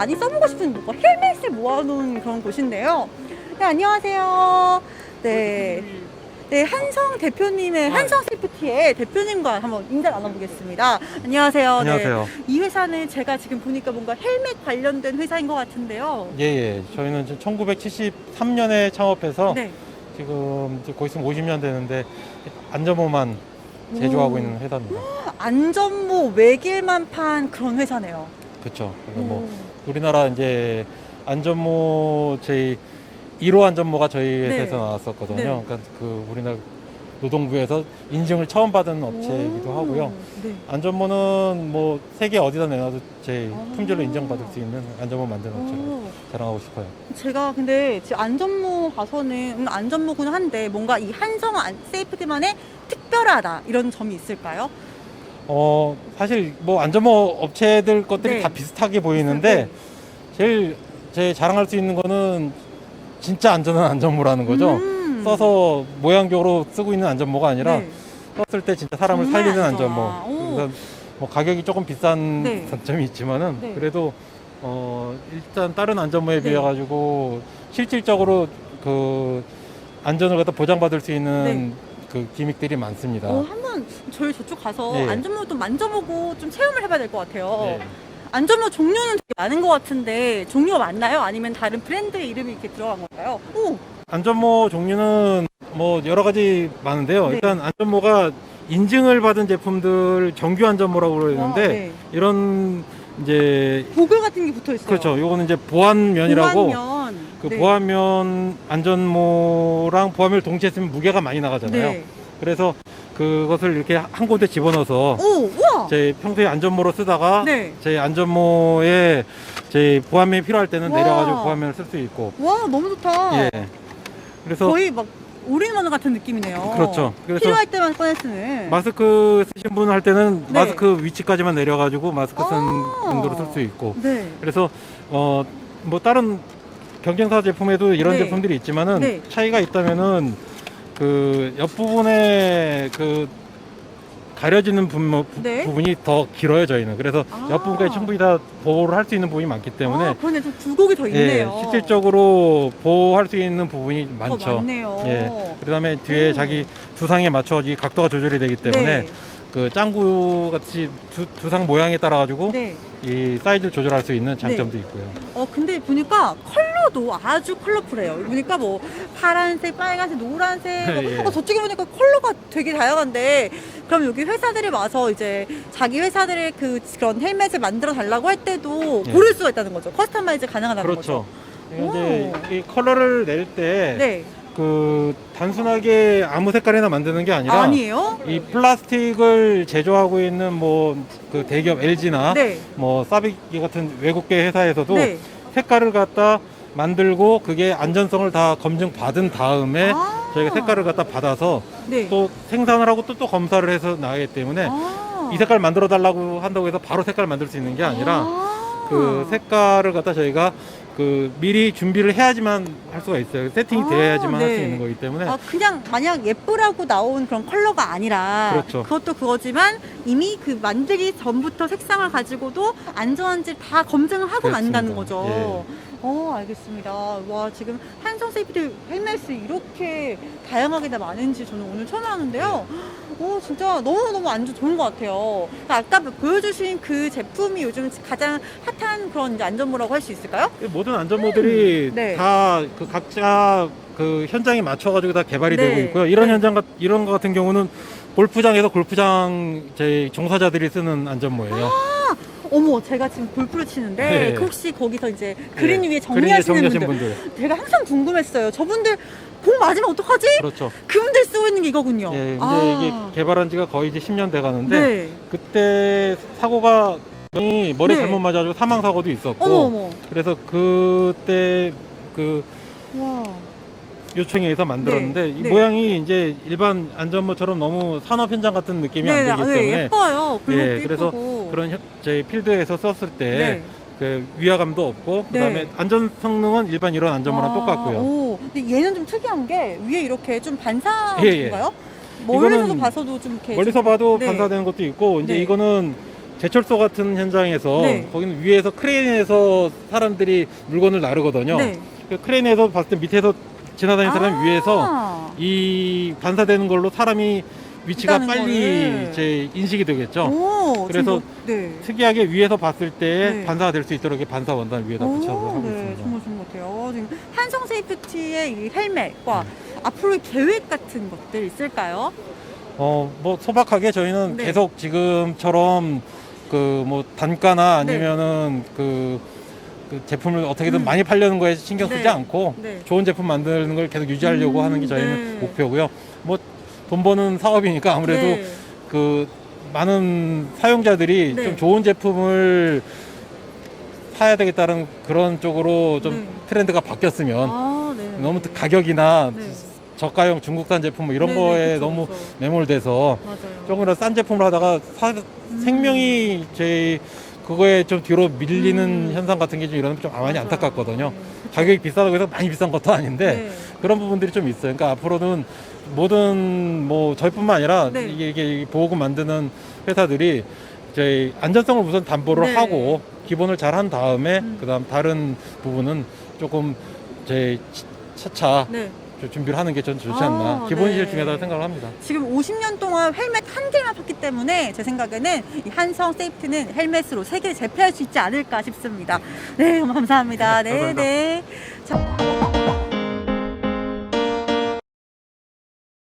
많이 써보고 싶은 뭔가 헬멧을 모아놓은 그런 곳인데요. 네, 안녕하세요. 네. 네, 한성 대표님의 한성 세이프티의 대표님과 한번 인사 나눠보겠습니다. 안녕하세요. 안녕하세요. 네, 이 회사는 제가 지금 보니까 뭔가 헬멧 관련된 회사인 것 같은데요. 예, 예. 저희는 지금 1973년에 창업해서 네. 지금 이제 거의 있으면 50년 되는데 안전모만 제조하고 오. 있는 회사입니다. 안전모 외길만 판 그런 회사네요. 그렇죠. 그래서 뭐 오. 우리나라 이제 안전모 저희 1호 안전모가 저희 회사에서 네. 나왔었거든요. 네. 그러니까 그 우리나라 노동부에서 인증을 처음 받은 업체이기도 오. 하고요. 네. 안전모는 뭐 세계 어디다 내놔도 제 아. 품질로 인정받을 수 있는 안전모 만드는 업체로 오. 자랑하고 싶어요. 제가 근데 지금 안전모 봐서는 음, 안전모군 한데 뭔가 이 한성 안- 세이프티만의 특별하다 이런 점이 있을까요? 어 사실 뭐 안전모 업체들 것들이 네. 다 비슷하게 보이는데 제일 제 자랑할 수 있는 거는 진짜 안전한 안전모라는 거죠. 음. 써서 모양적으로 쓰고 있는 안전모가 아니라 네. 썼을 때 진짜 사람을 정말 살리는. 안전모. 오. 그래서 뭐 가격이 조금 비싼 네. 단점이 있지만은 네. 그래도 어 일단 다른 안전모에 네. 비해 가지고 실질적으로 그 안전을 갖다 보장받을 수 있는 네. 그 기믹들이 많습니다. 어, 한번 저희 저쪽 가서 네. 안전모 좀 만져보고 좀 체험을 해봐야 될 것 같아요. 네. 안전모 종류는 되게 많은 것 같은데 종류가 많나요? 아니면 다른 브랜드의 이름이 이렇게 들어간 건가요? 오, 안전모 종류는 뭐 여러 가지 많은데요. 네. 일단 안전모가 인증을 받은 제품들 정규 안전모라고 그러는데 와, 네. 이런 이제 고글 같은 게 붙어 있어요. 그렇죠. 요거는 이제 보안면이라고 보안면. 그 네. 보안면 안전모랑 보안면을 동시에 쓰면 무게가 많이 나가잖아요. 네. 그래서 그것을 이렇게 한 곳에 집어넣어서 오, 우와. 제 평소에 안전모로 쓰다가 네. 제 안전모에 제 보안면이 필요할 때는 와. 내려가지고 보안면을 쓸 수 있고 와, 너무 좋다. 예. 그래서 거의 막 올인원 같은 느낌이네요. 그렇죠. 그래서 필요할 때만 꺼내 쓰는. 마스크 쓰신 분 할 때는 네. 마스크 위치까지만 내려가지고 마스크 쓴 아. 용도로 쓸 수 있고 네. 그래서 어 뭐 다른 경쟁사 제품에도 이런 네. 제품들이 있지만은 네. 차이가 있다면은 그 옆부분에 그 가려지는 부, 네. 분이 더 길어요 저희는 그래서 아. 옆부분까지 충분히 다 보호를 할 수 있는 부분이 많기 때문에 아, 그러네. 좀 굴곡이 더 예, 있네요. 실질적으로 보호할 수 있는 부분이 더 많죠. 많네요. 예. 그다음에 뒤에 오. 자기 두상에 맞춰 이 각도가 조절이 되기 때문에 네. 그 짱구 같이 두, 두상 모양에 따라 가지고 네. 이 사이즈를 조절할 수 있는 장점도 있고요. 어 근데 보니까 컬러 도 아주 컬러풀해요. 보니까 뭐 파란색, 빨간색, 노란색. 뭐, 예. 어, 저쪽에 보니까 컬러가 되게 다양한데 그럼 여기 회사들이 와서 이제 자기 회사들의 그 그런 헬멧을 만들어 달라고 할 때도 예. 고를 수가 있다는 거죠. 커스터마이즈 가능하다는 그렇죠. 거죠. 이제 이 컬러를 낼 때 네. 그 단순하게 아무 색깔이나 만드는 게 아니라 아니에요? 이 플라스틱을 제조하고 있는 뭐 그 대기업 LG나 네. 뭐 사비기 같은 외국계 회사에서도 네. 색깔을 갖다 만들고 그게 안전성을 다 검증 받은 다음에 아. 저희가 색깔을 갖다 받아서 네. 또 생산을 하고 또 또 검사를 해서 나가기 때문에 아. 이 색깔 만들어 달라고 한다고 해서 바로 색깔 만들 수 있는 게 아니라 아. 그 색깔을 갖다 저희가 그 미리 준비를 해야지만 할 수가 있어요. 세팅이 아, 돼야지만 할 네. 수 있는 거기 때문에 아, 그냥 마냥 예쁘라고 나온 그런 컬러가 아니라 그렇죠. 것도 그거지만 이미 그 만들기 전부터 색상을 가지고도 안전한지 다 검증을 하고 그렇습니다. 만든다는 거죠. 예. 어, 알겠습니다. 와, 지금 한성 세이프티 헬멧이 이렇게 다양하게 다 많은지 저는 오늘 처음 알았는데요. 오, 진짜 너무너무 안전 좋은 것 같아요. 아까 보여주신 그 제품이 요즘 가장 핫한 그런 이제 안전모라고 할 수 있을까요? 이 모든 안전모들이 음, 네. 다그 각자 그 현장에 맞춰가지고 다 개발이 네. 되고 있고요. 이런 네. 현장 같 이런 거 같은 경우는 골프장에서 골프장 제 종사자들이 쓰는 안전모예요. 어머, 제가 지금 골프를 치는데 네. 그 혹시 거기서 이제 그린 네. 위에 그린 위에 정리하시는 정리하신 분들, 분들. 제가 항상 궁금했어요. 저분들 공 맞으면 어떡하지? 그렇죠. 그분들 쓰고 있는 게 이거군요. 예, 이제 아. 이게 개발한 지가 거의 이제 10년 돼 가는데 네. 그때 사고가 이 머리 네. 잘못 맞아가지고 사망 사고도 있었고 어머 어머. 그래서 그때 그 와. 요청에 의해서 만들었는데 네, 이 네. 모양이 이제 일반 안전모처럼 너무 산업 현장 같은 느낌이 안 되기 아, 네, 때문에 예뻐요. 굴곡도 예, 그래서 예쁘고. 그런 현- 저희 필드에서 썼을 때 네. 그 위화감도 없고 네. 그다음에 안전 성능은 일반 이런 안전모랑 아, 똑같고요. 오, 근데 얘는 좀 특이한 게 위에 이렇게 좀 예, 예. 반사인가요? 멀리서도 이거는 봐서도 좀 이렇게 멀리서 봐도 네. 반사되는 것도 있고 이제 네. 이거는 제철소 같은 현장에서 네. 거기는 위에서 크레인에서 사람들이 물건을 나르거든요. 네. 그 크레인에서 봤을 때 밑에서 지나다니는 사람이 아. 위에서 이 반사되는 걸로 사람이 위치가 있다는 빨리 거를. 이제 인식이 되겠죠. 오, 그래서 지금 뭐- 네. 특이하게 위에서 봤을 때 네. 반사가 될 수 있도록 이렇게 반사 원단 위에다 붙여서 하고 네, 있습니다. 정말 좋은 것 같아요. 지금 한성 세이프티의 이 헬멧과 네. 앞으로의 계획 같은 것들 있을까요? 어, 뭐 소박하게 저희는 네. 계속 지금처럼 그 뭐 단가나 네. 아니면은 그, 그 제품을 어떻게든 음. 많이 팔려는 거에 신경 쓰지 네. 않고 네. 좋은 제품 만드는 걸 계속 유지하려고 음, 하는 게 저희는 네. 목표고요. 뭐 돈 버는 사업이니까 아무래도 네. 그 많은 사용자들이 네. 좀 좋은 제품을 사야 되겠다는 그런 쪽으로 좀 네. 트렌드가 바뀌었으면 아, 네. 너무 가격이나 네. 저가형 중국산 제품 뭐 이런 네, 네, 거에 그쵸, 너무 그쵸. 매몰돼서 맞아요. 조금이라도 싼 제품을 하다가 사- 음. 생명이 제 그거에 좀 뒤로 밀리는 음. 현상 같은 게좀 일어나면 좀 많이. 안타깝거든요. 가격이 비싸다고 해서 많이 비싼 것도 아닌데 네. 그런 부분들이 좀 있어요. 그러니까 앞으로는 모든 뭐 저희뿐만 아니라 네. 이게, 이게 보호구 만드는 회사들이 저희 안전성을 우선 담보를 네. 하고 기본을 잘 한 다음에 음. 그다음 다른 부분은 조금 제 차차 네. 좀 준비를 하는 게 전 좋지 아, 않나 기본이 제일 네. 중요하다고 생각을 합니다. 지금 50년 동안 헬멧 한 개만 팠기 때문에 제 생각에는 이 한성 세이프티는 헬멧으로 세계 재패할 수 있지 않을까 싶습니다. 네, 너무 감사합니다. 네, 네, 감사합니다. 네. 자,